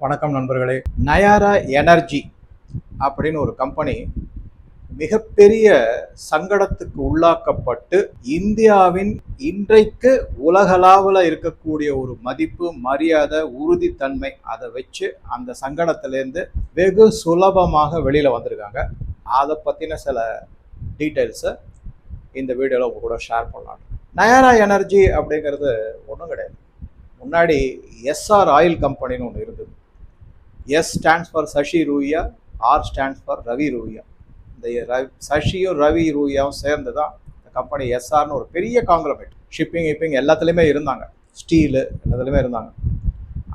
வணக்கம் நண்பர்களே. நயாரா எனர்ஜி அப்படின்னு ஒரு கம்பெனி மிகப்பெரிய சங்கடத்துக்கு உள்ளாக்கப்பட்டு இந்தியாவின் இன்றைக்கு உலகளாவில் இருக்கக்கூடிய ஒரு மதிப்பு மரியாதை உறுதித்தன்மை அதை வச்சு அந்த சங்கடத்திலேருந்து வெகு சுலபமாக வெளியில் வந்திருக்காங்க. அதை பற்றின சில டீட்டெயில்ஸை இந்த வீடியோவில் உங்கள் கூட ஷேர் பண்ணலாம் நயாரா எனர்ஜி அப்படிங்கிறது ஒன்றும் கிடையாது. முன்னாடி எஸ்ஆர் ஆயில் கம்பெனின்னு ஒன்று இருந்தது. S stands for Shashi Ruia R stands for Ravi Ruia இந்த ரவி சஷியும் ரவி ரூயாவும் சேர்ந்து தான் இந்த கம்பெனி எஸ்ஆர்னு ஒரு பெரிய காங்கிரமேட் ஷிப்பிங் கிப்பிங் எல்லாத்துலேயுமே இருந்தாங்க. ஸ்டீலு எல்லாத்துலேயுமே இருந்தாங்க.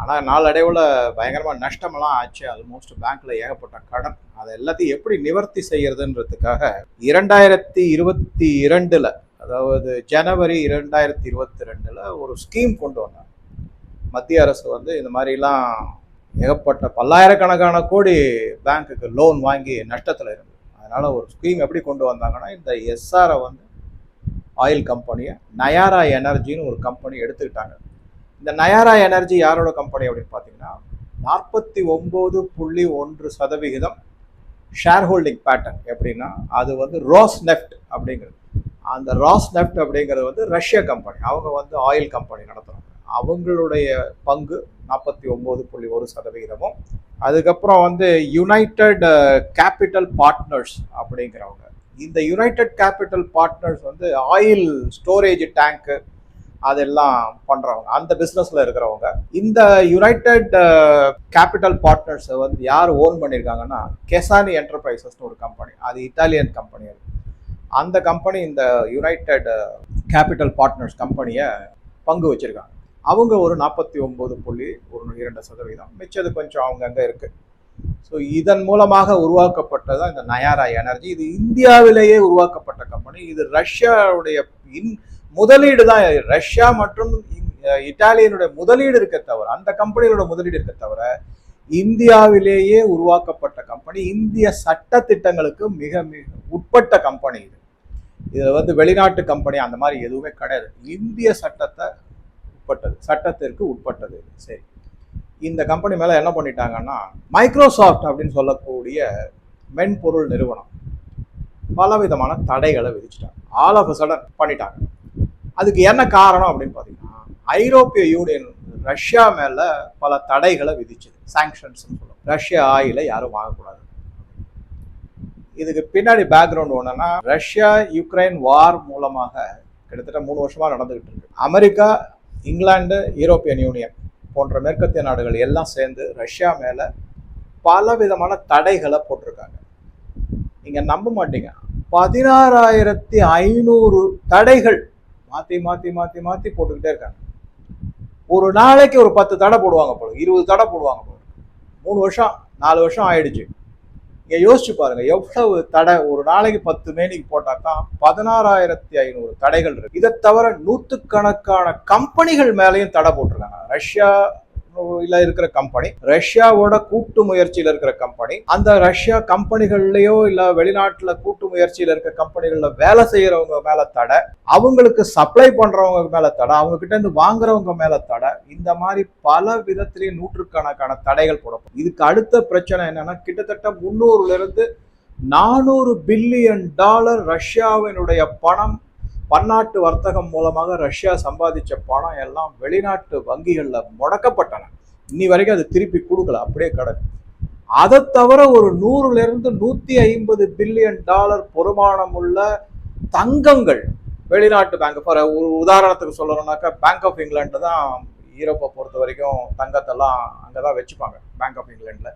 ஆனால் நாளடைவில் பயங்கரமாக நஷ்டமெல்லாம் ஆச்சு. ஆல்மோஸ்ட் பேங்க்கில் ஏகப்பட்ட கடன். அதை எல்லாத்தையும் எப்படி நிவர்த்தி செய்கிறதுன்றதுக்காக இரண்டாயிரத்தி இருபத்தி இரண்டில் அதாவது ஜனவரி இரண்டாயிரத்தி இருபத்தி ரெண்டில் ஒரு ஸ்கீம் கொண்டு வந்தாங்க. மத்திய அரசு வந்து இந்த மாதிரிலாம் ஏகப்பட்ட பல்லாயிரக்கணக்கான கோடி பேங்க்குக்கு லோன் வாங்கி நஷ்டத்தில் இருந்தது அதனால் ஒரு ஸ்கீம் எப்படி கொண்டு வந்தாங்கன்னா இந்த எஸ்ஆரை வந்து ஆயில் கம்பெனியை நயாரா எனர்ஜின்னு ஒரு கம்பெனி எடுத்துக்கிட்டாங்க. இந்த நயாரா எனர்ஜி யாரோட கம்பெனி அப்படின்னு பார்த்தீங்கன்னா நாற்பத்தி ஒம்பது புள்ளி ஒன்று சதவிகிதம் ஷேர் ஹோல்டிங் பேட்டர்ன் எப்படின்னா அது வந்து ரோஸ் நெஃப்ட் அப்படிங்கிறது. அந்த ராஸ் நெஃப்ட் அப்படிங்கிறது வந்து ரஷ்ய கம்பெனி அவங்க வந்து ஆயில் கம்பெனி நடத்துகிறாங்க அவங்களுடைய பங்கு நாற்பத்தி ஒம்பது புள்ளி ஒரு சதவிகிதமும். அதுக்கப்புறம் வந்து யுனைடெட் கேபிட்டல் பார்ட்னர்ஸ் அப்படிங்கிறவங்க. இந்த யுனைடெட் கேபிட்டல் பார்ட்னர்ஸ் வந்து ஆயில் ஸ்டோரேஜ் டேங்க்கு அதெல்லாம் பண்ணுறவங்க அந்த பிஸ்னஸில் இருக்கிறவங்க. இந்த யுனைடெட் கேபிட்டல் பார்ட்னர்ஸை வந்து யார் ஓன் பண்ணியிருக்காங்கன்னா கெசானி என்டர்பிரைசஸ்னு ஒரு கம்பெனி அது இட்டாலியன் கம்பெனி அது. அந்த கம்பெனி இந்த யுனைடெட் கேபிட்டல் பார்ட்னர்ஸ் கம்பெனியை பங்கு வச்சுருக்காங்க. அவங்க ஒரு நாற்பத்தி ஒம்பது புள்ளி ஒரு இரண்டு சதவீதம். மிச்சது கொஞ்சம் அவங்கங்கே இருக்குது ஸோ இதன் மூலமாக உருவாக்கப்பட்டதான் இந்த நயாரா எனர்ஜி இது இந்தியாவிலேயே உருவாக்கப்பட்ட கம்பெனி இது ரஷ்யாவுடைய இன் முதலீடு தான். ரஷ்யா மற்றும் இட்டாலியனுடைய முதலீடு இருக்க தவிர அந்த கம்பெனிகளோட முதலீடு இருக்க தவிர இந்தியாவிலேயே உருவாக்கப்பட்ட கம்பெனி இந்திய சட்ட திட்டங்களுக்கு மிக மிக உட்பட்ட கம்பெனி இது. இதில் வந்து வெளிநாட்டு கம்பெனி அந்த மாதிரி எதுவுமே கிடையாது. இந்திய சட்டத்தை உட்பட்டது சட்டத்திற்கு உட்பட்டது. சரி. இந்த கம்பெனி மேலே என்ன பண்ணிட்டாங்கன்னா மைக்ரோசாஃப்ட் அப்படின்னு சொல்லக்கூடிய மென்பொருள் நிறுவனம் பலவிதமான தடைகளை விதிச்சிட்டாங்க. ஆல் ஆஃப் சடன் பண்ணிட்டாங்க. அதுக்கு என்ன காரணம் அப்படின்னு பார்த்தீங்கன்னா ஐரோப்பிய யூனியன் ரஷ்யா மேலே பல தடைகளை விதிச்சது. சாங்ஷன்ஸ் சொல்லுவோம் ரஷ்யா ஆயிலை யாரும் வாங்கக்கூடாது. இதுக்கு பின்னாடி பேக்ரவுண்ட் ஒன்றுன்னா ரஷ்யா யுக்ரைன் வார் மூலமாக கிட்டத்தட்ட மூணு வருஷமாக நடந்துகிட்டு இருக்கு. அமெரிக்கா இங்கிலாந்து யூரோப்பியன் யூனியன் போன்ற மேற்கத்திய நாடுகள் எல்லாம் சேர்ந்து ரஷ்யா மேலே பல விதமான தடைகளை போட்டிருக்காங்க. நீங்கள் நம்ப மாட்டீங்க. பதினாறாயிரத்தி ஐநூறு தடைகள் மாற்றி மாற்றி மாற்றி மாற்றி போட்டுக்கிட்டே இருக்காங்க. ஒரு நாளைக்கு ஒரு பத்து தடை போடுவாங்க போல இருபது தடை போடுவாங்க போல. மூணு வருஷம் நாலு வருஷம் ஆயிடுச்சு. இங்கே யோசிச்சு பாருங்க எவ்வளவு தடை ஒரு நாளைக்கு பத்து மேனிக்கு போட்டாக்கா பதினாறாயிரத்தி ஐநூறு தடைகள் இருக்கு. இதை தவிர நூற்றுக்கணக்கான கம்பெனிகள் மேலேயும் தடை போட்டிருக்காங்க. ரஷ்யா இல்ல இருக்கிற கம்பெனி ரஷ்யாவோட கூட்டு முயற்சியில இருக்கிற கம்பெனி அந்த ரஷ்யா கம்பெனிகள்லயோ இல்ல வெளிநாட்டுல கூட்டு முயற்சியில இருக்க கம்பெனிகள்ல வேலை செய்யறவங்க மேல தடை அவங்களுக்கு சப்ளை பண்றவங்க மேல தடை அவங்க கிட்ட இருந்து வாங்குறவங்க மேல தடை இந்த மாதிரி பல விதத்திலேயே நூற்றுக்கணக்கான தடைகள் போடப்படும். இதுக்கு அடுத்த பிரச்சனை என்னன்னா கிட்டத்தட்ட முன்னூறுல இருந்து நானூறு பில்லியன் டாலர் ரஷ்யாவினுடைய பணம் பன்னாட்டு வர்த்தகம் மூலமாக ரஷ்யா சம்பாதிச்ச பணம் எல்லாம் வெளிநாட்டு வங்கிகளில் முடக்கப்பட்டன. இன்னி வரைக்கும் அது திருப்பி கொடுக்கல அப்படியே கிடக்கு. அதை தவிர ஒரு நூறுலேருந்து நூற்றி ஐம்பது பில்லியன் டாலர் பொறுமானம் உள்ள தங்கங்கள் வெளிநாட்டு பேங்க் ஃபார் ஒரு உதாரணத்துக்கு சொல்லணும்னாக்கா பேங்க் ஆஃப் இங்கிலாண்டு தான் ஈரோப்பை பொறுத்த வரைக்கும் தங்கத்தெல்லாம் அங்கே தான் வச்சுப்பாங்க பேங்க் ஆஃப் இங்கிலாண்டில்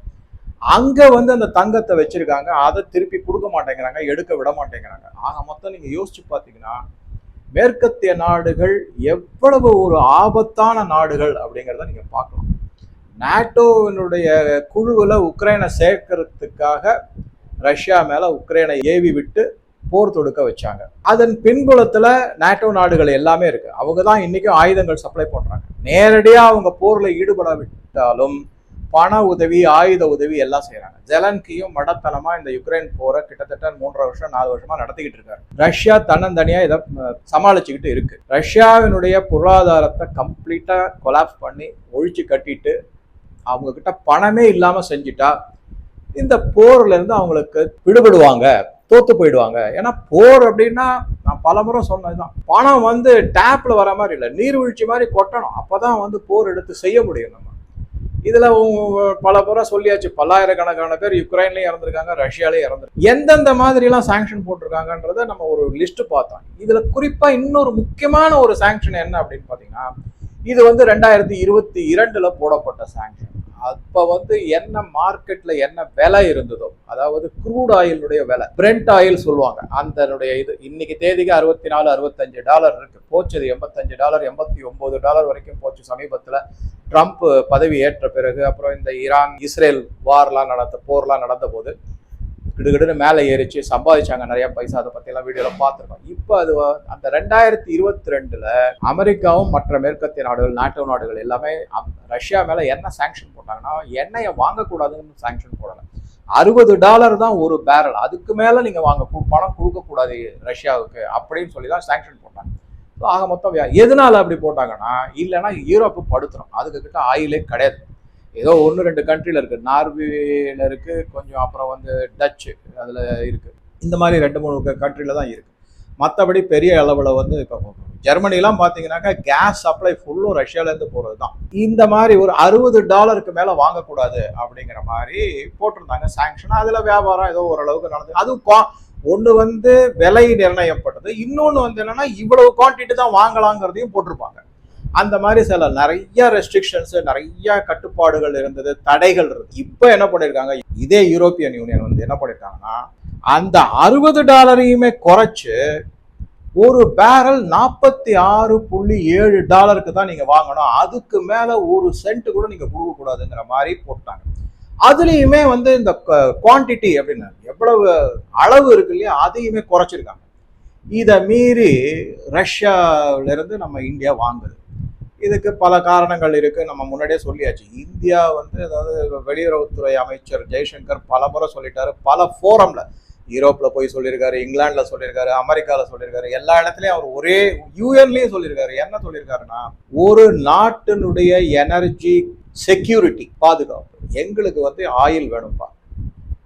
அங்கே வந்து அந்த தங்கத்தை வச்சுருக்காங்க அதை திருப்பி கொடுக்க மாட்டேங்கிறாங்க எடுக்க விட மாட்டேங்கிறாங்க. ஆக மொத்தம் நீங்கள் யோசிச்சு பார்த்தீங்கன்னா மேற்கத்திய நாடுகள் எவ்வளவு ஒரு ஆபத்தான நாடுகள் அப்படிங்கிறத நீங்கள் பார்க்கலாம். நாட்டோவினுடைய குழுவில் உக்ரைனை சேர்க்கறதுக்காக ரஷ்யா மேலே உக்ரைனை ஏவி விட்டு போர் தொடுக்க வச்சாங்க. அதன் பின்புலத்தில் நாட்டோ நாடுகள் எல்லாமே இருக்கு. அவங்க தான் இன்னைக்கும் ஆயுதங்கள் சப்ளை பண்றாங்க. நேரடியாக அவங்க போரில் ஈடுபட விட்டாலும் பண உதவி ஆயுத உதவி எல்லாம் செய்யறாங்க ஜெலன்கியும் மடத்தனமா இந்த யுக்ரைன் போரை கிட்டத்தட்ட மூன்றரை வருஷம் நாலு வருஷமா நடத்திக்கிட்டு இருக்காரு. ரஷ்யா தன்னந்தனியா இதை சமாளிச்சுக்கிட்டு இருக்கு. ரஷ்யாவினுடைய பொருளாதாரத்தை கம்ப்ளீட்டா கொலாப்ஸ் பண்ணி ஒழிச்சு கட்டிட்டு அவங்க கிட்ட பணமே இல்லாம செஞ்சுட்டா இந்த போர்ல இருந்து அவங்களுக்கு விடுபடுவாங்க தோத்து போயிடுவாங்க. ஏன்னா போர் அப்படின்னா நான் பல முறை சொன்னதுதான். பணம் வந்து டேப்ல வர மாதிரி இல்லை. நீர்வீழ்ச்சி மாதிரி கொட்டணும். அப்பதான் வந்து போர் எடுத்து செய்ய முடியும் நம்ம. இதுல பல முறை சொல்லியாச்சு. பல்லாயிரக்கணக்கான பேர் யுக்ரைன்லயும் இறந்திருக்காங்க ரஷ்யாலயும் இறந்துருக்கு எந்தெந்த மாதிரி எல்லாம் சாங்ஷன் போட்டிருக்காங்கன்றத நம்ம ஒரு லிஸ்ட் பார்த்தோம். இதுல குறிப்பா இன்னொரு முக்கியமான ஒரு சாங்ஷன் என்ன அப்படின்னு பாத்தீங்கன்னா இது வந்து ரெண்டாயிரத்தி இருபத்தி இரண்டுல போடப்பட்ட சாங்ஷன் அப்போ வந்து என்ன மார்க்கெட்ல என்ன விலை இருந்ததோ அதாவது க்ரூட் ஆயிலுடைய விலை பிரெண்ட் ஆயில் சொல்லுவாங்க. அதனுடைய இது இன்னைக்கு தேதிக்கு அறுபத்தி நாலு அறுபத்தஞ்சு டாலர் இருக்கு. போச்சது எண்பத்தஞ்சு டாலர் எண்பத்தி ஒன்பது டாலர் வரைக்கும் போச்சு சமீபத்தில். ட்ரம்ப் பதவி ஏற்ற பிறகு அப்புறம் இந்த ஈரான் இஸ்ரேல் வார்லாம் நடந்த போர்லாம் நடந்த போது கிடுகிடுன்னு மேலே ஏறிச்சு சம்பாதிச்சாங்க நிறைய பைசா அதை பற்றியெல்லாம் வீடியோவில் பார்த்துருக்கோம். இப்போ அது அந்த ரெண்டாயிரத்தி இருபத்தி ரெண்டில் அமெரிக்காவும் மற்ற மேற்கத்திய நாடுகள் நாட்டோ நாடுகள் எல்லாமே ரஷ்யா மேலே என்ன சாங்ஷன் போட்டாங்கன்னா எண்ணெயை வாங்கக்கூடாதுன்னு சாங்ஷன் போடலை. அறுபது டாலர் தான் ஒரு பேரல் அதுக்கு மேலே நீங்கள் வாங்க பணம் கொடுக்கக்கூடாது ரஷ்யாவுக்கு அப்படின்னு சொல்லி தான் சாங்ஷன் போட்டாங்க. ஸோ ஆக மொத்தம் எதனால அப்படி போட்டாங்கன்னா இல்லைன்னா யூரோப்பு படுத்துரும். அதுக்கு கிட்ட ஆயிலே கிடையாது. ஏதோ ஒன்று ரெண்டு கண்ட்ரியில் இருக்குது நார்வேல இருக்குது கொஞ்சம் அப்புறம் வந்து டச்சு அதில் இருக்குது இந்த மாதிரி ரெண்டு மூணு கண்ட்ரியில் தான் இருக்குது மற்றபடி பெரிய அளவில் வந்து இப்போ ஜெர்மனிலாம் பார்த்தீங்கன்னாக்கா கேஸ் சப்ளை ஃபுல்லும் ரஷ்யாவிலேருந்து போகிறது தான் இந்த மாதிரி ஒரு அறுபது டாலருக்கு மேலே வாங்கக்கூடாது அப்படிங்கிற மாதிரி போட்டிருந்தாங்க. சாங்ஷன் அதில் வியாபாரம் ஏதோ ஓரளவுக்கு நடந்தது அதுவும் ஒன்று வந்து விலை நிர்ணயப்பட்டது. இன்னொன்று வந்து என்னென்னா இவ்வளவு குவான்டிட்டி தான் வாங்கலாங்கிறதையும் போட்டிருப்பாங்க. அந்த மாதிரி சில நிறைய ரெஸ்ட்ரிக்ஷன்ஸ் நிறைய கட்டுப்பாடுகள் இருந்தது தடைகள் இருந்தது இப்போ என்ன பண்ணியிருக்காங்க இதே யூரோப்பியன் யூனியன் வந்து என்ன பண்ணியிருக்காங்கன்னா அந்த அறுபது டாலரையுமே குறைச்சு ஒரு பேரல் நாற்பத்தி ஆறு புள்ளி ஏழு டாலருக்கு தான் நீங்கள் வாங்கணும். அதுக்கு மேலே ஒரு சென்ட் கூட நீங்கள் கொடுக்கக்கூடாதுங்கிற மாதிரி போட்டாங்க. அதுலேயுமே வந்து இந்த குவான்டிட்டி அப்படின்னா எவ்வளவு அளவு இருக்கு இல்லையா அதையுமே குறைச்சிருக்காங்க. இதை மீறி ரஷ்யாவிலேருந்து நம்ம இந்தியா வாங்குது. இதுக்கு பல காரணங்கள் இருக்கு. நம்ம முன்னாடியே சொல்லியாச்சு. இந்தியா வந்து அதாவது வெளியுறவுத்துறை அமைச்சர் ஜெய்சங்கர் பல முறை சொல்லிட்டாரு. பல ஃபோரம்ல யூரோப்ல போய் சொல்லியிருக்காரு இங்கிலாந்துல சொல்லியிருக்காரு அமெரிக்கால சொல்லியிருக்காரு. எல்லா இடத்துலயும் அவர் ஒரே யூஎன்லயும் சொல்லியிருக்காரு. என்ன சொல்லியிருக்காருன்னா ஒரு நாட்டினுடைய எனர்ஜி செக்யூரிட்டி பாதுகாப்பு எங்களுக்கு வந்து ஆயில் வேணும்பா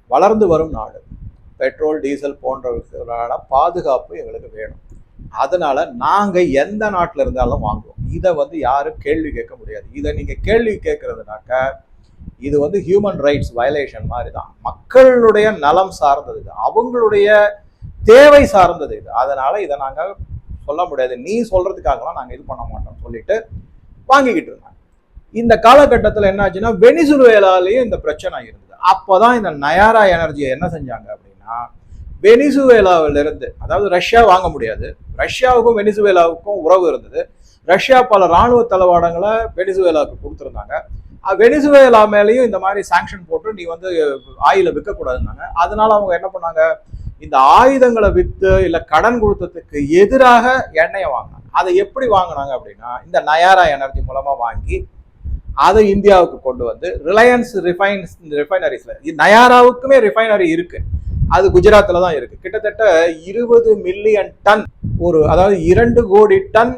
வளர்ந்து வரும் நாடு. பெட்ரோல் டீசல் போன்றவர்களான பாதுகாப்பு எங்களுக்கு வேணும். அதனால நாங்க எந்த நாட்டில் இருந்தாலும் வாங்குவோம். இதை வந்து யாரும் கேள்வி கேட்க முடியாது. இதை நீங்க கேள்வி கேட்கறதுனாக்க இது வந்து ஹியூமன் ரைட்ஸ் வயலேஷன் மாதிரி தான் மக்களுடைய நலம் சார்ந்தது இது. அவங்களுடைய தேவை சார்ந்தது இது. அதனால இதை நாங்கள் சொல்ல முடியாது. நீ சொல்றதுக்காகலாம் நாங்கள் இது பண்ண மாட்டோம் சொல்லிட்டு வாங்கிக்கிட்டு இருந்தாங்க இந்த காலகட்டத்தில் என்னாச்சுன்னா வெனிசுவேலாலேயும் இந்த பிரச்சனை இருந்தது. அப்போதான் இந்த நயாரா எனர்ஜியை என்ன செஞ்சாங்க அப்படின்னா வெனிசுவேலாவிலிருந்து அதாவது ரஷ்யா வாங்க முடியாது. ரஷ்யாவுக்கும் வெனிசுவேலாவுக்கும் உறவு இருந்தது. ரஷ்யா பல ராணுவ தளவாடங்களை வெனிசுவேலாவுக்கு கொடுத்துருந்தாங்க. வெனிசுவேலா மேலேயும் இந்த மாதிரி சாங்ஷன் போட்டு நீ வந்து ஆயில விற்கக்கூடாதுன்னாங்க. அதனால அவங்க என்ன பண்ணாங்க? இந்த ஆயுதங்களை விற்று இல்லை கடன் கொடுத்ததுக்கு எதிராக எண்ணெயை வாங்கினாங்க. அதை எப்படி வாங்கினாங்க அப்படின்னா இந்த நயாரா எனர்ஜி மூலமாக வாங்கி அதை இந்தியாவுக்கு கொண்டு வந்து ரிலையன்ஸ் ரிஃபைன்ஸ் ரிஃபைனரிஸில் நயாராவுக்குமே ரிஃபைனரி இருக்குது அது குஜராத்தில் தான் இருக்கு. கிட்டத்தட்ட இருபது மில்லியன் டன் ஒரு அதாவது இரண்டு கோடி டன்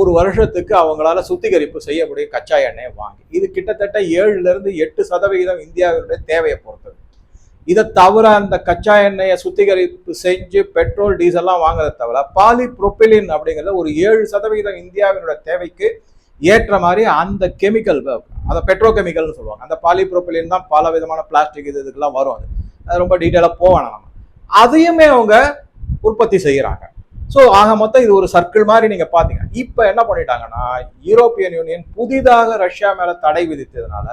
ஒரு வருஷத்துக்கு அவங்களால சுத்திகரிப்பு செய்யக்கூடிய கச்சா எண்ணெயை வாங்கி. இது கிட்டத்தட்ட ஏழுல இருந்து எட்டு சதவிகிதம் இந்தியாவினுடைய தேவையை பொறுத்தது. இதை தவிர அந்த கச்சா எண்ணெயை சுத்திகரிப்பு செஞ்சு பெட்ரோல் டீசல்லாம் வாங்குறத தவிர பாலி புரோப்பிலின் அப்படிங்கிறது ஒரு ஏழு சதவிகிதம் இந்தியாவினோட தேவைக்கு ஏற்ற மாதிரி அந்த கெமிக்கல் அதை பெட்ரோ கெமிக்கல்னு சொல்லுவாங்க. அந்த பாலி தான் பல விதமான பிளாஸ்டிக் இது இதுக்கெல்லாம் வரும் அது. ரொம்ப டீட்டெயிலாக போக நம்ம. அதையுமே அவங்க உற்பத்தி செய்கிறாங்க ஸோ ஆக மொத்தம் இது ஒரு சர்க்கிள் மாதிரி நீங்கள் பார்த்தீங்க இப்போ என்ன பண்ணிட்டாங்கன்னா யூரோப்பியன் யூனியன் புதிதாக ரஷ்யா மேலே தடை விதித்ததுனால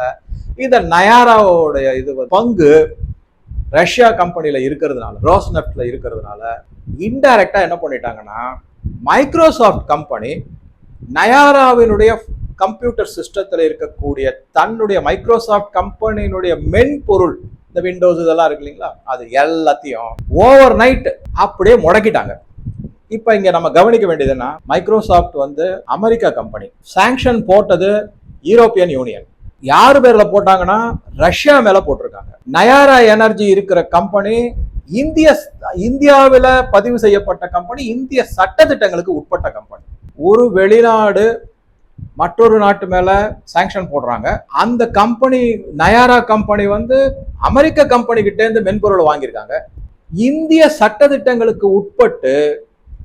இந்த நயாராவோடைய இது பங்கு ரஷ்யா கம்பெனியில் இருக்கிறதுனால ரோஸ்நெப்ட்ல இருக்கிறதுனால இன்டைரக்டாக என்ன பண்ணிட்டாங்கன்னா மைக்ரோசாஃப்ட் கம்பெனி நயாராவினுடைய கம்ப்யூட்டர் சிஸ்டத்தில் இருக்கக்கூடிய தன்னுடைய மைக்ரோசாஃப்ட் கம்பெனியினுடைய மென்பொருள் இந்த விண்டோஸ் இதெல்லாம் இருக்கு இல்லைங்களா? அது எல்லாத்தையும் ஓவர் நைட் அப்படியே முடக்கிட்டாங்க. இப்போ இங்கே நம்ம கவனிக்க வேண்டியதுன்னா மைக்ரோசாஃப்ட் வந்து அமெரிக்கா கம்பெனி சாங்ஷன் போட்டது யூரோப்பியன் யூனியன் யார் பேரில் போட்டாங்கன்னா? ரஷ்யா மேலே போட்டிருக்காங்க. நயாரா எனர்ஜி இருக்கிற கம்பெனி இந்திய இந்தியாவில் பதிவு செய்யப்பட்ட கம்பெனி இந்திய சட்டத்திட்டங்களுக்கு உட்பட்ட கம்பெனி ஒரு வெளிநாடு மற்றொரு நாட்டு மேல சாங்ஷன் போடுறாங்க. அந்த கம்பெனி நயாரா கம்பெனி வந்து அமெரிக்க கம்பெனி கிட்ட இருந்து மென்பொருள் வாங்கியிருக்காங்க. இந்திய சட்டதிட்டங்களுக்கு உட்பட்டு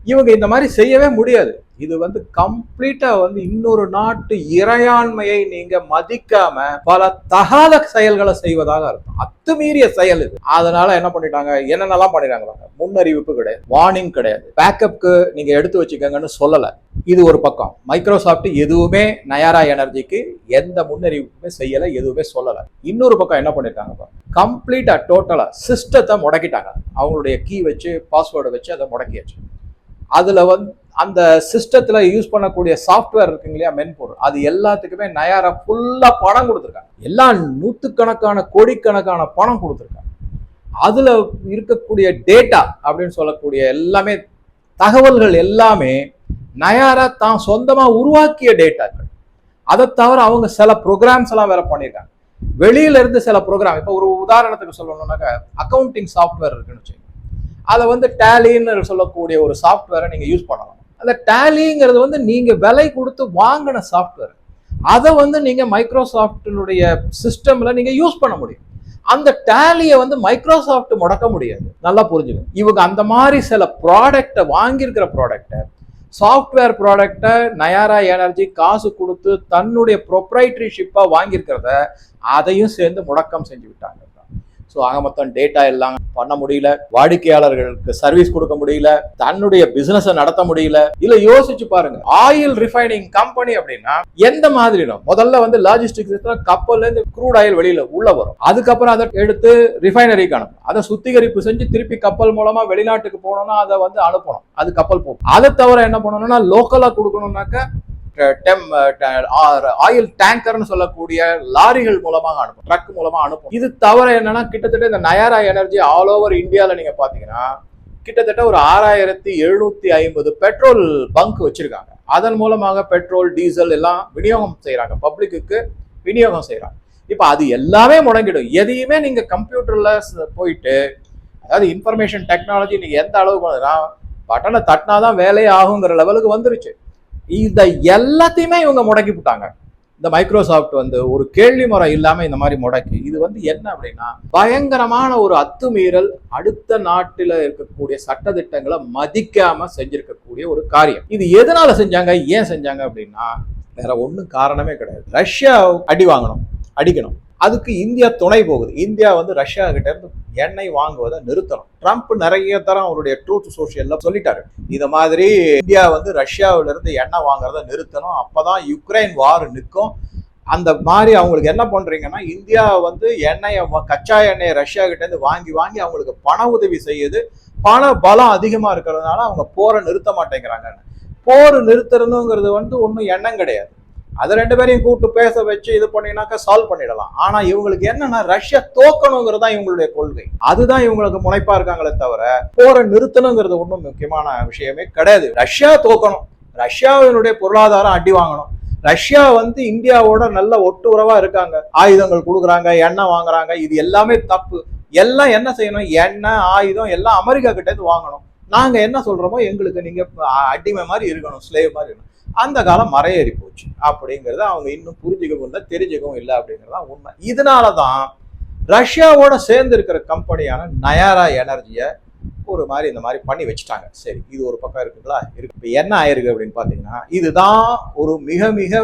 இவங்க இந்த மாதிரி செய்யவே முடியாது. இது வந்து கம்ப்ளீட்டா வந்து இன்னொரு நாட்டு இறையாண்மையை நீங்க மதிக்காம பல தகாத செயல்களை செய்வதாக இருக்கும் அத்துமீறிய செயல் இது. அதனால என்ன பண்ணிட்டாங்க? என்னென்னலாம் பண்ணிட்டாங்க முன்னறிவிப்பு கிடையாது. வார்னிங் கிடையாது. பேக்கப்க்கு நீங்க எடுத்து வச்சுக்கோங்கன்னு சொல்லல. இது ஒரு பக்கம். மைக்ரோசாஃப்ட் எதுவுமே நயாரா எனர்ஜிக்கு எந்த முன்னறிவிப்புமே செய்யல எதுவுமே சொல்லல. இன்னொரு பக்கம் என்ன பண்ணிருக்காங்க கம்ப்ளீட்டா டோட்டலா சிஸ்டத்தை முடக்கிட்டாங்க. அவங்களுடைய கீ வச்சு பாஸ்வேர்டை வச்சு அதை முடக்கியாச்சு. அதுல வந்து அந்த சிஸ்டத்தில் யூஸ் பண்ணக்கூடிய சாஃப்ட்வேர் இருக்குங்க இல்லையா மென்பொருள். அது எல்லாத்துக்குமே நயாரா ஃபுல்லாக பணம் கொடுத்துருக்காங்க. எல்லா நூற்றுக்கணக்கான கோடிக்கணக்கான பணம் கொடுத்துருக்காங்க. அதில் இருக்கக்கூடிய டேட்டா அப்படின்னு சொல்லக்கூடிய எல்லாமே தகவல்கள் எல்லாமே நயாரா தான் சொந்தமாக உருவாக்கிய டேட்டாக்கள் அதை தவிர அவங்க சில ப்ரோக்ராம்ஸ் எல்லாம் வேற பண்ணியிருக்காங்க. வெளியில இருந்து சில ப்ரோக்ராம் இப்போ ஒரு உதாரணத்துக்கு சொல்லணும்னாக்க அக்கவுண்டிங் சாஃப்ட்வேர் இருக்குன்னு வச்சுக்கோங்க. அதை வந்து டேலின்னு சொல்லக்கூடிய ஒரு சாஃப்ட்வேரை நீங்கள் யூஸ் பண்ணலாம். அந்த டேலிங்கிறது வந்து நீங்கள் விலை கொடுத்து வாங்கின சாஃப்ட்வேர் அதை வந்து நீங்கள் மைக்ரோசாஃப்டினுடைய சிஸ்டமில் நீங்கள் யூஸ் பண்ண முடியும். அந்த டேலியை வந்து மைக்ரோசாஃப்ட் முடக்க முடியாது. நல்லா புரிஞ்சுக்கணும் இவங்க அந்த மாதிரி சில ப்ராடக்டை வாங்கியிருக்கிற ப்ராடக்டை சாஃப்ட்வேர் ப்ராடக்டை நயாரா எனர்ஜி காசு கொடுத்து தன்னுடைய ப்ரொப்ரைட்டரிஷிப்பாக வாங்கியிருக்கிறத அதையும் சேர்ந்து முடக்கம் செஞ்சு விட்டாங்க ஸோ ஆக மொத்தம் டேட்டா எல்லாம் பண்ண முடியல. வாடிக்கையாளர்களுக்கு சர்வீஸ் கொடுக்க முடியல. தன்னுடைய பிசினஸை நடத்த முடியல. இல்ல யோசிச்சு பாருங்க. ஆயில் ரிஃபைனிங் கம்பெனி அப்படின்னா எந்த மாதிரி முதல்ல வந்து லாஜிஸ்டிக்ஸ் கப்பல்ல இருந்து க்ரூட் ஆயில் வெளியில உள்ள வரும். அதுக்கப்புறம் அதை எடுத்து ரிஃபைனரிக்கு அனுப்பும் அதை சுத்திகரிப்பு செஞ்சு திருப்பி கப்பல் மூலமா வெளிநாட்டுக்கு போனோம்னா அதை வந்து அனுப்பணும். அது கப்பல் போகும். அதை தவிர என்ன பண்ணணும்னா லோக்கலா கொடுக்கணும்னாக்க டெம் ஆயில் டேங்கர்னு சொல்லக்கூடிய லாரிகள் மூலமாக அனுப்பும் ட்ரக் மூலமா அனுப்பும். இது தவிர என்னன்னா கிட்டத்தட்ட இந்த நயாரா எனர்ஜி ஆல் ஓவர் இந்தியாவில் நீங்க பாத்தீங்கன்னா கிட்டத்தட்ட ஒரு ஆறாயிரத்தி எழுநூத்தி ஐம்பது பெட்ரோல் பங்க் வச்சிருக்காங்க. அதன் மூலமாக பெட்ரோல் டீசல் எல்லாம் விநியோகம் செய்யறாங்க பப்ளிக்கு விநியோகம் செய்யறாங்க இப்போ அது எல்லாமே முடங்கிடும். எதையுமே நீங்க கம்ப்யூட்டர்ல போயிட்டு அதாவது இன்ஃபர்மேஷன் டெக்னாலஜி நீங்க எந்த அளவுக்கு வந்துன்னா பட்டனை தட்டினாதான் வேலையே ஆகுங்கிற லெவலுக்கு வந்துருச்சு. இதை எல்லாத்தையுமே இவங்க முடக்கி விட்டாங்க. இந்த மைக்ரோசாஃப்ட் வந்து ஒரு கேள்வி முறை இல்லாம இந்த மாதிரி முடக்கி. இது வந்து என்ன அப்படின்னா பயங்கரமான ஒரு அத்துமீறல் அடுத்த நாட்டில் இருக்கக்கூடிய சட்டத்திட்டங்களை மதிக்காம செஞ்சிருக்கக்கூடிய ஒரு காரியம். இது எதனால செஞ்சாங்க? ஏன் செஞ்சாங்க அப்படின்னா வேற ஒன்றும் காரணமே கிடையாது. ரஷ்யா அடி வாங்கணும் அடிக்கணும். அதுக்கு இந்தியா துணை போகுது. இந்தியா வந்து ரஷ்யா கிட்ட இருந்து எண்ணெய் வாங்குவதை நிறுத்தணும். ட்ரம்ப் நிறைய தரம் அவருடைய ட்ரூத் சோசியல்ல சொல்லிட்டாரு. இந்த மாதிரி இந்தியா வந்து ரஷ்யாவில இருந்து எண்ணெய் வாங்குறத நிறுத்தணும். அப்பதான் யுக்ரைன் வார் நிற்கும். அந்த மாதிரி அவங்களுக்கு என்ன பண்றீங்கன்னா இந்தியா வந்து எண்ணெயை கச்சா எண்ணெயை ரஷ்யா கிட்ட இருந்து வாங்கி வாங்கி அவங்களுக்கு பண உதவி செய்யுது. பண பலம் அதிகமா இருக்கிறதுனால அவங்க போரை நிறுத்த மாட்டேங்கிறாங்க போர் நிறுத்தணுங்கிறது வந்து ஒன்றும் எண்ணம் கிடையாது. அதை ரெண்டு பேரையும் கூப்பிட்டு பேச வச்சு இது பண்ணினாக்கா சால்வ் பண்ணிடலாம். ஆனா இவங்களுக்கு என்னன்னா ரஷ்யா தோக்கணுங்கிறது தான் இவங்களுடைய கொள்கை. அதுதான் இவங்களுக்கு முனைப்பா இருக்காங்களே தவிர போரை நிறுத்தணுங்கிறது ஒன்றும் முக்கியமான விஷயமே கிடையாது. ரஷ்யா தோக்கணும். ரஷ்யாவினுடைய பொருளாதாரம் அடி வாங்கணும். ரஷ்யா வந்து இந்தியாவோட நல்ல ஒட்டு உறவா இருக்காங்க. ஆயுதங்கள் கொடுக்குறாங்க எண்ணெய் வாங்குறாங்க. இது எல்லாமே தப்பு. எல்லாம் என்ன செய்யணும்? எண்ணெய் ஆயுதம் எல்லாம் அமெரிக்கா கிட்ட இருந்து வாங்கணும். நாங்க என்ன சொல்றோமோ எங்களுக்கு நீங்க அடிமை மாதிரி இருக்கணும் ஸ்லேவ் மாதிரி இருக்கணும். அந்த காலம் மறையேறி போச்சு. அப்படிங்கிறத அவங்க இன்னும் புரிஞ்சுக்கவும் இல்லை தெரிஞ்சுக்கவும் இல்லை அப்படிங்கிறதா உண்மை. இதனாலதான் ரஷ்யாவோட சேர்ந்து இருக்கிற கம்பெனியான நயாரா எனர்ஜியை ஒரு மாதிரி இந்த மாதிரி பண்ணி வச்சுட்டாங்க. சரி இது ஒரு பக்கம் இருக்குங்களா? இருக்கு. இப்போ என்ன ஆயிருக்கு அப்படின்னு பார்த்தீங்கன்னா இதுதான் ஒரு மிக மிக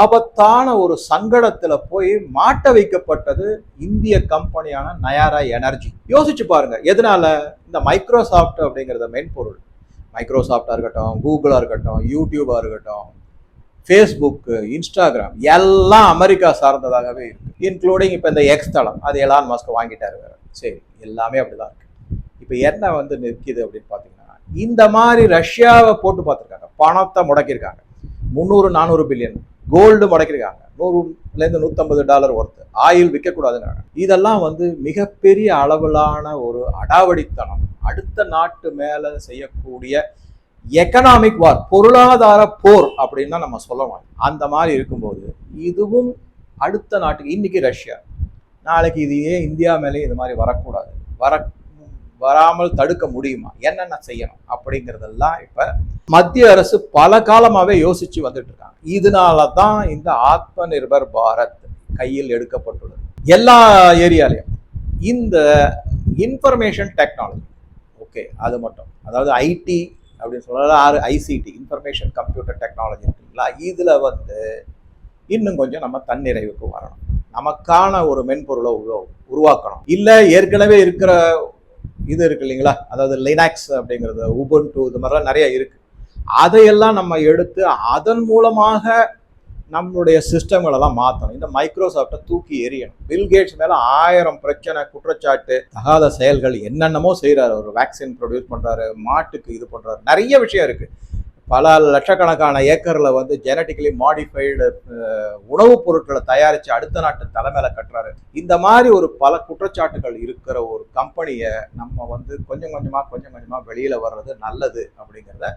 ஆபத்தான ஒரு சங்கடத்தில் போய் மாட்ட வைக்கப்பட்டது இந்திய கம்பெனியான நயாரா எனர்ஜி யோசிச்சு பாருங்க எதனால? இந்த மைக்ரோசாஃப்ட் அப்படிங்கிறத மென்பொருள். மைக்ரோசாஃப்ட்டாக இருக்கட்டும் கூகுளாக இருக்கட்டும் யூடியூபாக இருக்கட்டும் ஃபேஸ்புக்கு இன்ஸ்டாகிராம் எல்லாம் அமெரிக்கா சார்ந்ததாகவே இருக்குது இன்க்ளூடிங் இப்போ இந்த எக்ஸ் தளம் அது எலான் மாஸ்க் வாங்கிட்டாரு வேற. சரி எல்லாமே அப்படிதான் இருக்குது இப்போ என்ன வந்து நிற்கிது அப்படின்னு பார்த்தீங்கன்னா இந்த மாதிரி ரஷ்யாவை போட்டு பார்த்துருக்காங்க. பணத்தை முடக்கியிருக்காங்க. முந்நூறு நானூறு பில்லியன் கோல்டு முடக்கிருக்காங்க நூறுலேருந்து நூற்றம்பது டாலர் ஒர்த்து ஆயில் விற்கக்கூடாதுங்கிறாங்க. இதெல்லாம் வந்து மிகப்பெரிய அளவிலான ஒரு அடாவடித்தனம். அடுத்த நாட்டு மேலே செய்யக்கூடிய எக்கனாமிக் வார் பொருளாதார போர் அப்படின்னு தான் நம்ம சொல்லலாம் அந்த மாதிரி இருக்கும்போது இதுவும் அடுத்த நாட்டுக்கு இன்னைக்கு ரஷ்யா. நாளைக்கு இது ஏன் இந்தியா மேலே இது மாதிரி வரக்கூடாது? வர வராமல் தடுக்க முடியுமா? என்னென்ன செய்யணும்? அப்படிங்கிறதெல்லாம் இப்போ மத்திய அரசு பல காலமாகவே யோசிச்சு வந்துட்டு இருக்காங்க. இதனால தான் இந்த ஆத்ம நிர்பர் பாரத் கையில் எடுக்கப்பட்டுள்ளது. எல்லா ஏரியாலையும். இந்த இன்ஃபர்மேஷன் டெக்னாலஜி. ஓகே அது மட்டும். அதாவது ஐடி அப்படின்னு சொல்லலாம் ஆறு ஐசிடி இன்ஃபர்மேஷன் கம்ப்யூட்டர் டெக்னாலஜி இருக்குங்களா? இதில் வந்து இன்னும் கொஞ்சம் நம்ம தன்னிறைவுக்கு வரணும். நமக்கான ஒரு மென்பொருளை உருவா- உருவாக்கணும். இல்லை ஏற்கனவே இருக்கிற இது இருக்கு இல்லைங்களா? அதாவது லினாக்ஸ் அப்படிங்கிறது உபுண்டு இது மாதிரிலாம் நிறைய இருக்கு. அதையெல்லாம் நம்ம எடுத்து அதன் மூலமாக நம்மளுடைய சிஸ்டங்களெல்லாம் மாற்றணும் இந்த மைக்ரோசாஃப்டை தூக்கி எரியணும் பில்கேட்ஸ் மேலே ஆயிரம் பிரச்சனை குற்றச்சாட்டு தகாத செயல்கள் என்னென்னமோ செய்கிறாரு ஒரு வேக்சின் ப்ரொடியூஸ் பண்ணுறாரு மாட்டுக்கு இது பண்ணுறாரு நிறைய விஷயம் இருக்குது பல லட்சக்கணக்கான ஏக்கரில் வந்து ஜெனட்டிக்கலி மாடிஃபைடு உணவுப் பொருட்களை தயாரித்து அடுத்த நாட்டு தலைமையில் கட்டுறாரு. இந்த மாதிரி ஒரு பல குற்றச்சாட்டுகள் இருக்கிற ஒரு கம்பெனியை நம்ம வந்து கொஞ்சம் கொஞ்சமாக கொஞ்சம் கொஞ்சமாக வெளியில் வர்றது நல்லது அப்படிங்கிறத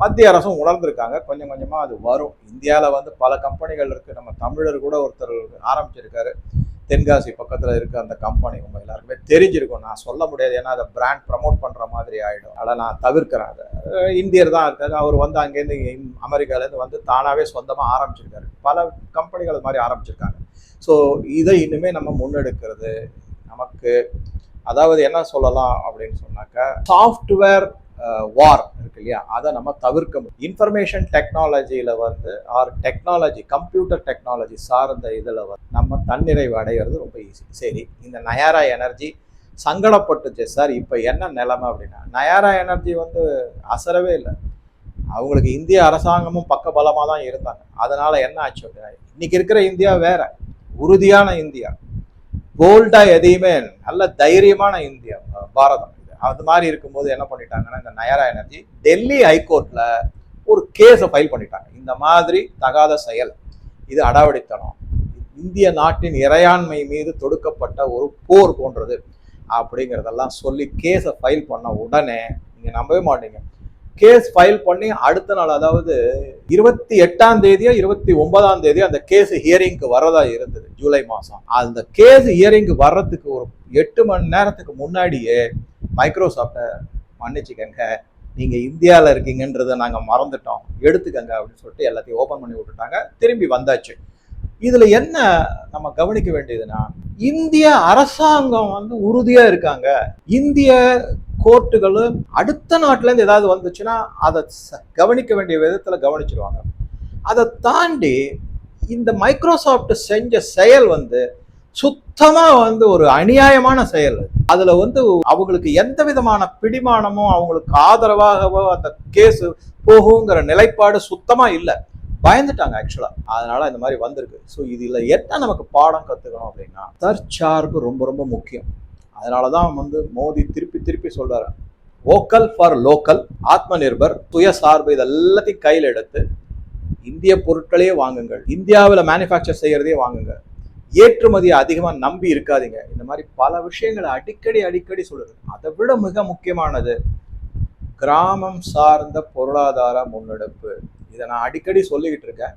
மத்திய அரசும் உணர்ந்திருக்காங்க. கொஞ்சம் கொஞ்சமாக அது வரும். இந்தியாவில் வந்து பல கம்பெனிகள் இருக்குது நம்ம தமிழர் கூட ஒருத்தர் ஆரம்பிச்சிருக்காரு. தென்காசி பக்கத்தில் இருக்க அந்த கம்பெனி உங்கள் எல்லாருக்குமே தெரிஞ்சிருக்கும். நான் சொல்ல முடியாது. ஏன்னா அதை பிராண்ட் ப்ரமோட் பண்ணுற மாதிரி ஆகிடும் அதை நான் தவிர்க்கிறேன் அதை. இந்தியர் தான் இருக்காரு. அவர் வந்து அங்கேருந்து அமெரிக்காலேருந்து வந்து தானாகவே சொந்தமாக ஆரம்பிச்சிருக்காரு. பல கம்பெனிகள் அது மாதிரி ஆரம்பிச்சிருக்காங்க. ஸோ இதை இன்னுமே நம்ம முன்னெடுக்கிறது நமக்கு அதாவது என்ன சொல்லலாம் அப்படின்னு சொன்னாக்கா சாஃப்ட்வேர் வார் இருக்கு இல்லையா? அதை நம்ம தவிர்க்க முடியும். இன்ஃபர்மேஷன் டெக்னாலஜியில் வந்து ஆர் டெக்னாலஜி கம்ப்யூட்டர் டெக்னாலஜி சார்ந்த இதில் வந்து நம்ம தன்னிறைவு அடைகிறது ரொம்ப ஈஸி சரி இந்த நயாரா எனர்ஜி சங்கடப்பட்டுச்சு சார். இப்போ என்ன நிலைமை அப்படின்னா நயாரா எனர்ஜி வந்து அசரவே இல்லை. அவங்களுக்கு இந்திய அரசாங்கமும் பக்கபலமாக தான் இருந்தாங்க. அதனால் என்ன ஆச்சு அப்படின்னா இன்றைக்கி இருக்கிற இந்தியா வேற. உறுதியான இந்தியா. போல்டாக எதையுமே நல்ல தைரியமான இந்தியா பாரதம். அது மாதிரி இருக்கும்போது என்ன பண்ணிட்டாங்கன்னா இந்த நயரா எனர்ஜி டெல்லி ஹைகோர்ட்ல ஒரு கேஸை ஃபைல் பண்ணிட்டாங்க. இந்த மாதிரி தகாத செயல் இது அடாவடித்தனம் இந்திய நாட்டின் இறையாண்மை மீது தொடுக்கப்பட்ட ஒரு போர் போன்றது அப்படிங்கிறதெல்லாம் சொல்லி கேஸை ஃபைல் பண்ண உடனே நீங்கள் நம்பவே மாட்டீங்க. கேஸ் ஃபைல் பண்ணி அடுத்த நாள் அதாவது இருபத்தி எட்டாம் தேதியோ இருபத்தி ஒன்பதாம் தேதியோ அந்த கேஸ் ஹியரிங்க்கு வரதா இருந்தது ஜூலை மாதம் அந்த கேஸ் ஹியரிங்க்கு வர்றதுக்கு ஒரு எட்டு மணி நேரத்துக்கு முன்னாடியே மைக்ரோசாஃப்டை மன்னிச்சுக்கங்க. நீங்கள் இந்தியாவில் இருக்கீங்கன்றதை நாங்கள் மறந்துட்டோம். எடுத்துக்கங்க அப்படின்னு சொல்லிட்டு எல்லாத்தையும் ஓப்பன் பண்ணி விட்டுட்டாங்க. திரும்பி வந்தாச்சு. இதில் என்ன நம்ம கவனிக்க வேண்டியதுன்னா இந்திய அரசாங்கம் வந்து உறுதியாக இருக்காங்க. இந்திய கோர்ட்டுகளும் அடுத்த நாட்டிலேருந்து ஏதாவது வந்துச்சுன்னா அதை ச- கவனிக்க வேண்டிய விதத்தில் கவனிச்சிருவாங்க. அதை தாண்டி இந்த மைக்ரோசாஃப்ட் செஞ்ச செயல் வந்து சுத்தமா வந்து ஒரு அநியாயமான செயல் அதுல வந்து அவங்களுக்கு எந்த விதமான பிடிமானமோ அவங்களுக்கு ஆதரவாகவோ அந்த கேஸ் போகுங்கிற நிலைப்பாடு சுத்தமா இல்லை. பயந்துட்டாங்க ஆக்சுவலா அதனால இந்த மாதிரி வந்திருக்கு. ஸோ இதுல என்ன நமக்கு பாடம் கத்துக்கணும் அப்படின்னா தற்சார்பு ரொம்ப ரொம்ப முக்கியம். அதனால தான் வந்து மோடி திருப்பி திருப்பி சொல்றாரு. வோக்கல் ஃபார் லோக்கல் ஆத்ம நிர்பர் சுயசார்பு இது எல்லாத்தையும் கையில் எடுத்து இந்திய பொருட்களையே வாங்குங்கள். இந்தியாவில் மேனுஃபேக்சர் செய்கிறதே வாங்குங்கள். ஏற்றுமதியை அதிகமாக நம்பி இருக்காதீங்க. இந்த மாதிரி பல விஷயங்களை அடிக்கடி அடிக்கடி சொல்லுது. அதை விட மிக முக்கியமானது கிராமம் சார்ந்த பொருளாதார முன்னெடுப்பு. இதை நான் அடிக்கடி சொல்லிக்கிட்டு இருக்கேன்.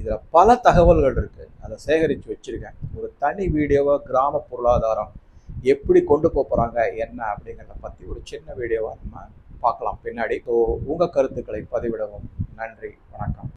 இதில் பல தகவல்கள் இருக்குது அதை சேகரித்து வச்சுருக்கேன். ஒரு தனி வீடியோவாக கிராம பொருளாதாரம் எப்படி கொண்டு போக போகிறாங்க என்ன அப்படிங்கிறத பற்றி ஒரு சின்ன வீடியோவாக நம்ம பார்க்கலாம். பின்னாடி ஸோ உங்கள் கருத்துக்களை பதிவிடவும். நன்றி. வணக்கம்.